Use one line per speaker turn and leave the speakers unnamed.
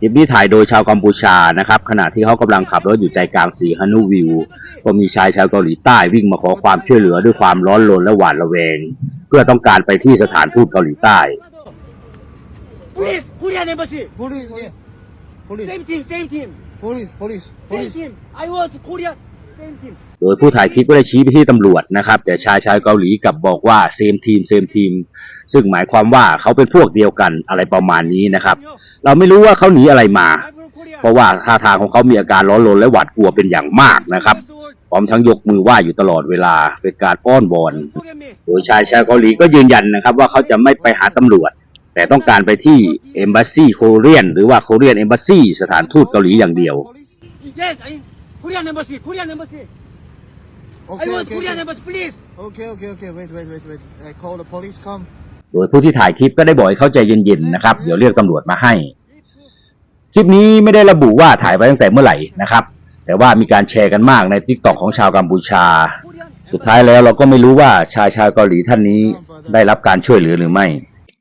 คลิปนี้ถ่ายโดยชาวกัมพูชานะครับ ขณะที่เขากำลังขับรถอยู่ใจกลางสีฮานูวิว ก็มีชายชาวเกาหลีใต้วิ่งมาขอความช่วยเหลือด้วยความร้อนรนและหวาดระแวง เพื่อต้องการไปที่สถานทูตเกาหลีใต้
Police, Korean embassy.
Police, yeah. Police,
Same team, same team,
police, police,
same
police.
team. I want Korea, same team.
โดยผู้ถ่ายคลิปก็ได้ชี้ไปที่ตำรวจนะครับ แต่ชายชาวเกาหลีกลับบอกว่าเซมทีมเซมทีมซึ่งหมายความว่าเขาเป็นพวกเดียวกันอะไรประมาณนี้นะครับ เราไม่รู้ว่าเขาหนีอะไรมา
I'm from Korea.
เพราะว่าท่าทางของเขามีอาการร้อนรนและหวาดกลัวเป็นอย่างมากนะครับ พร้อมทั้งยกมือไหว้อยู่ตลอดเวลาเป็นการอ้อนวอน
Forget me.
โดยชายชาวเกาหลีก็ยืนยันนะครับ ว่าเขาจะไม่ไปหาตำรวจ แต่ต้องการไปที่ Embassy Korean หรือว่า Korean Embassy สถานทูตเกาหลีอย่างเดียว
Police?
Yes, I Korean embassy, Korean embassy. I
Okay,
want
okay,
Korean
okay.
embassy, please.
Okay, okay, okay. Wait, wait, wait, wait. I call the police. Come.
โดยผู้ที่ถ่ายคลิปก็ได้บอกให้เขาใจเย็นๆนะครับ เดี๋ยวเรียกตำรวจมาให้ คลิปนี้ไม่ได้ระบุว่าถ่ายไปตั้งแต่เมื่อไหร่นะครับ แต่ว่ามีการแชร์กันมากในทิกตอกของชาวกัมพูชา
Korean
สุดท้ายแล้วเราก็ไม่รู้ว่าชายชาวเกาหลีท่านนี้ได้รับการช่วยเหลือหรือไม่
embassy.